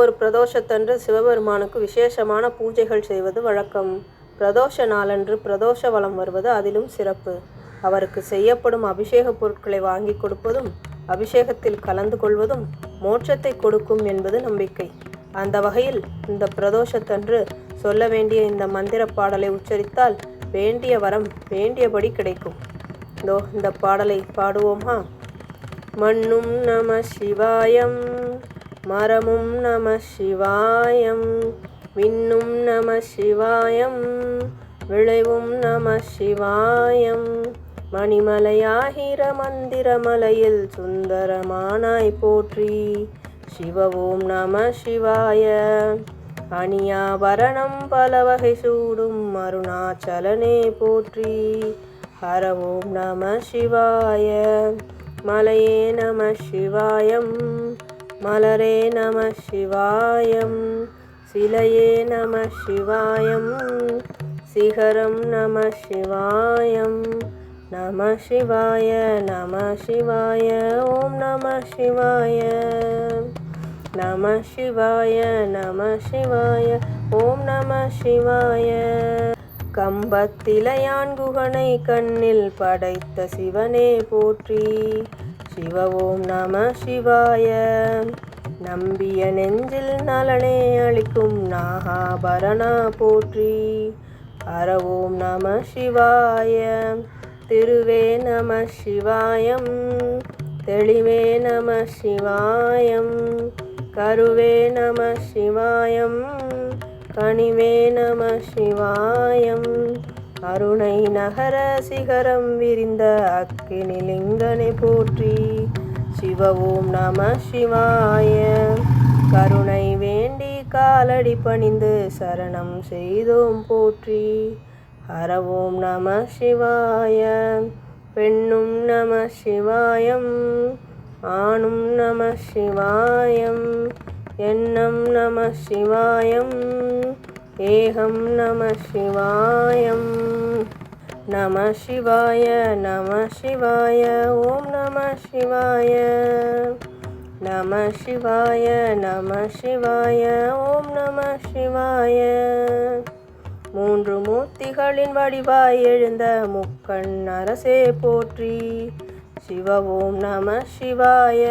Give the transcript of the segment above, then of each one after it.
ஒவ்வொரு பிரதோஷத்தன்று சிவபெருமானுக்கு விசேஷமான பூஜைகள் செய்வது வழக்கம். பிரதோஷ நாளன்று பிரதோஷ வளம் வருவது அதிலும் சிறப்பு. அவருக்கு செய்யப்படும் அபிஷேக பொருட்களை வாங்கி கொடுப்பதும் அபிஷேகத்தில் கலந்து கொள்வதும் மோட்சத்தை கொடுக்கும் என்பது நம்பிக்கை. அந்த வகையில் இந்த பிரதோஷத்தன்று சொல்ல வேண்டிய இந்த மந்திர பாடலை உச்சரித்தால் வேண்டிய வரம் வேண்டியபடி கிடைக்கும். இதோ இந்த பாடலை பாடுவோமா? மண்ணும் நம சிவாயம் மரமும் நம சிவாயம் விண்ணும் நம சிவாயம் விளைவும் நம சிவாயம். மணிமலையாகிற மந்திரமலையில் சுந்தரமானாய் போற்றி சிவவோம் நம சிவாய. அணியாபரணம் பல வகை சூடும் அருணாச்சலனே போற்றி ஹரவோம் நம சிவாய. மலையே நம சிவாயம் மலரே நம சிவாயம். சிலையே நம சிவாயம். சிகரம் நம சிவாயம். நம சிவாய நம சிவாய ஓம் நம சிவாய. நம சிவாய நம சிவாய ஓம் நம சிவாய. கம்பத்திலையான் குகனை கண்ணில் படைத்த சிவனே போற்றி. சிவ ஓம் நம சிவாய. நம்பிய நெஞ்சில் நலனே அளிக்கும் நாகாபரணா போற்றி. ஹர ஓம் நம சிவாய. திருவே நம சிவாயம். தெளிவே நம சிவாயம். கருவே நம சிவாயம். கனிவே நம சிவாயம். அருணை நகர சிகரம் விரிந்த அக்கினிலிங்கனை போற்றி சிவ ஓம் நம சிவாய. கருணை வேண்டி காலடி பணிந்து சரணம் செய்தோம் போற்றி. ஹர நம சிவாய. பெண்ணும் நம சிவாயம் ஆணும் நம சிவாயம் எண்ணம் நம சிவாயம். ஏகம் நம சிவாயம். நம சிவாய நம சிவாய ஓம் நம சிவாய. நம சிவாய நம சிவாய ஓம் நம சிவாய. மூன்று மூர்த்திகளின் வடிவாய் எழுந்த முக்கண் அரசே போற்றி. சிவ ஓம் நம சிவாய.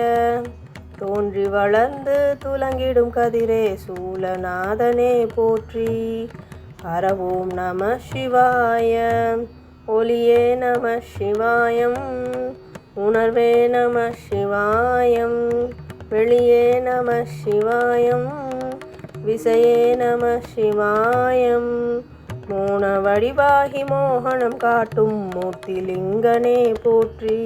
தோன்றி வளர்ந்து துலங்கிடும் கதிரே சூலநாதனே போற்றி. அறவோம் நம சிவாய ஒளியே நம சிவாயம் உணர்வே நம சிவாயம் வெளியே நம சிவாயம் விசையே நம சிவாயம். மோன வடிவாகி மோகனம் காட்டும் மூர்த்திலிங்கனே போற்றி.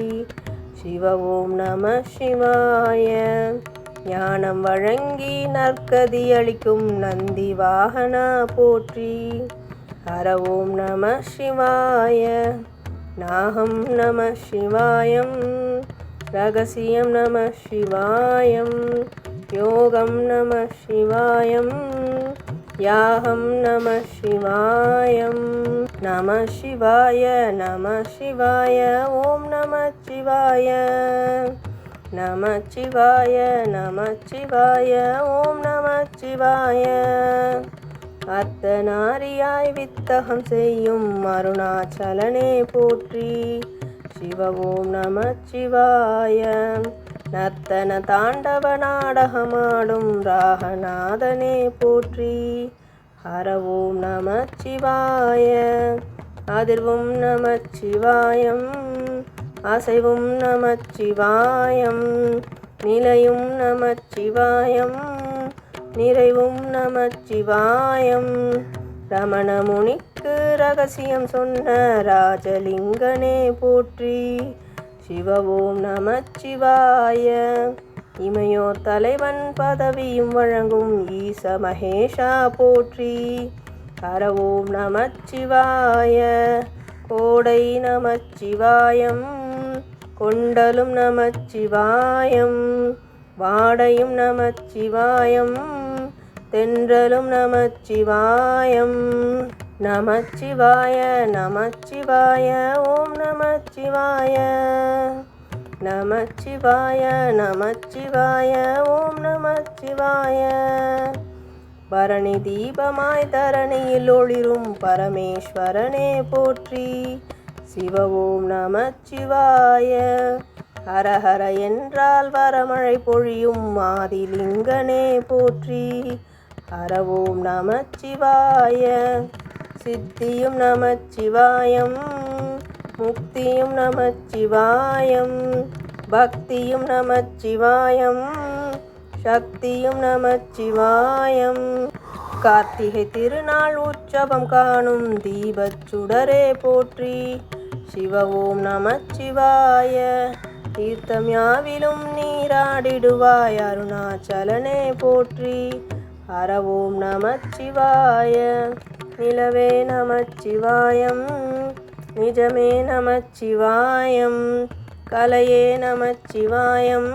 சிவ ஓம் நம சிவாய. ஞானம் வழங்கி நற்கதி அளிக்கும் நந்தி வாகனா போற்றி. ஹர ஓம் நம சிவாய. நாகம் நம சிவாயம். ரகசியம் நம சிவாயம். யோகம் நம சிவாயம். யாகம் நம சிவாயம். நம சிவாய நம சிவாய ஓம் நம சிவாய. நம சிவாய நம சிவாய ஓம் நம சிவாய. அர்த்தநாரியாய் வித்தகம் செய்யும் அருணாச்சலனே போற்றி. சிவ ஓம் நம சிவாய. நர்த்தன தாண்டவ நாடகமாடும் ராகநாதனே போற்றி. ஹர ஓம் நம சிவாய. அதிர்வும் நம சிவாயம். அசைவும் நம சிவாயம். நிலையும் நம சிவாயம். நிறைவும் நம சிவாயம். ரமணமுனிக்கு ரகசியம் சொன்ன ராஜலிங்கனே போற்றி. சிவ ஓம் நம சிவாய. இமையோர் தலைவன் பதவியும் வழங்கும் ஈச மகேஷா போற்றி. ஹர ஓம் நம கோடை நமச்சிவாயம் கொண்டலும் நமச்சிவாயம் வாடையும் நமச்சிவாயம் தென்றலும் நமச்சிவாயம். நமச்சிவாய நமச்சிவாய ஓம் நமச்சிவாய. நமச்சிவாய நமச்சிவாய ஓம் நமச்சிவாய. பரணி தீபமாய் தரணியில் ஒளிரும் பரமேஸ்வரனே போற்றி. சிவ ஓம் நமச்சிவாய. ஹரஹர என்றால் வரமழை பொழியும் மாதிலிங்கனே போற்றி. ஹர ஓம் நமச்சிவாய. சித்தியும் நமச்சிவாயம். முக்தியும் நமச்சிவாயம் பக்தியும் நமச்சிவாயம் சக்தியும் நமச்சிவாயம். கார்த்திகை திருநாள் உற்சவம் காணும் தீபச் சுடரே போற்றி சிவ ஓம் நமச்சிவாய. தீர்த்தம் யாவிலும் நீராடிடுவாய் அருணாச்சலனே போற்றி ஹர ஓம் நமச்சிவாய. நிலவே நமச்சிவாயம். நிஜமே நமச்சிவாயம். கலையே நமச்சிவாயம்.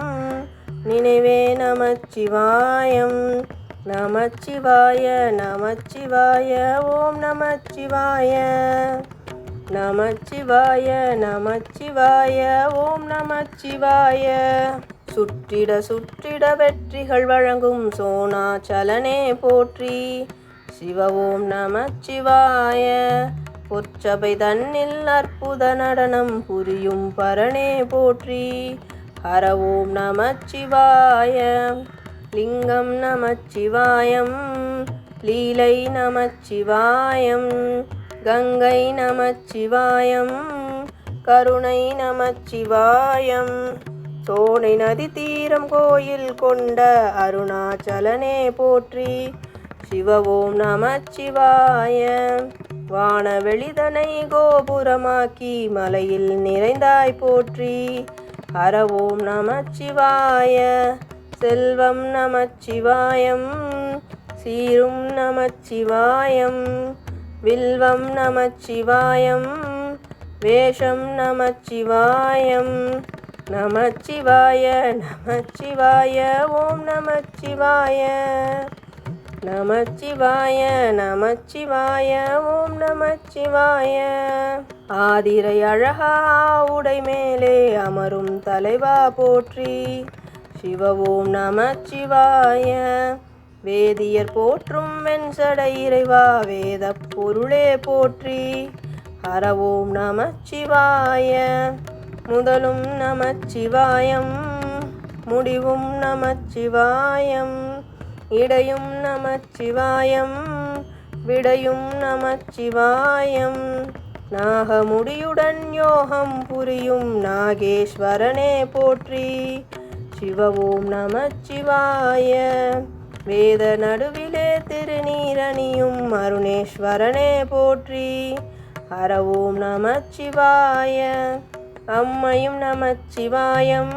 நினைவே நமச்சிவாயம். நமச்சிவாய நமச்சிவாய ஓம் நமச்சிவாய. நமச்சிவாய நமச்சிவாய ஓம் நமச்சிவாய. சுற்றிட சுற்றிட வெற்றிகள் வழங்கும் சோனா சலனே போற்றி. சிவ ஓம் நமச்சிவாய. பொற்சபை தன்னில் அற்புத நடனம் புரியும் பரணே போற்றி. ஹர ஓம் நமச்சிவாய. லிங்கம் நமச்சிவாயம். லீலை நமச்சிவாயம். கங்கை நமச்சிவாயம். கருணை நமச்சிவாயம். சோனை நதி தீரம் கோயில் கொண்ட அருணாச்சலனே போற்றி. சிவ ஓம் நமச்சிவாய. வானவெளிதனை கோபுரமாக்கி மலையில் நிறைந்தாய் போற்றி. ஹர நமச்சிவாய செல்வம் நமச்சிவாயம் சீரும் நமச்சிவாயம் வில்வம் நமச்சிவாயம் வேஷம் நமச்சிவாயம். நமச்சிவாய நமச்சிவாய ஓம் நமச்சிவாய. நமச்சிவாய நமச்சிவாய ஓம் நமச்சிவாய. ஆதிரை அழகா உடை மேலே அமரும் தலைவா போற்றி. சிவ ஓம் நமச்சிவாய. வேதியர் போற்றும் வெண்சடை இறைவா வேத பொருளே போற்றி. ஹர ஓம் நமச்சிவாய. முதலும் நமச்சிவாயம் முடிவும் நமச்சிவாயம். இடையும் நமச்சிவாயம் விடையும் நமச்சிவாயம். நாகமுடியுடன் யோகம் புரியும் நாகேஸ்வரனே போற்றி. சிவவோம் நமச்சிவாய. வேத நடுவிலே திருநீரணியும் அருணேஸ்வரனே போற்றி. ஹர நமச்சிவாய. அம்மையும் நமச்சிவாயம்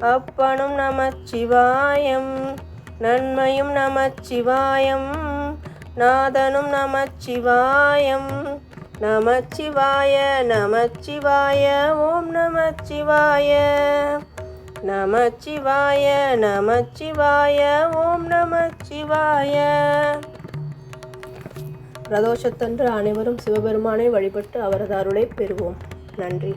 அப்பனும் நமச்சிவாயம். நன்மையும் நமச்சிவாயம் நாதனும் நமச்சிவாயம். நமச்சிவாய நமச்சிவாய ஓம் நமச்சிவாய. நமச்சிவாய நமச்சிவாய ஓம் நமச்சிவாய. பிரதோஷத்தன்று அனைவரும் சிவபெருமானை வழிபட்டு அவரது அருளை பெறுவோம். நன்றி.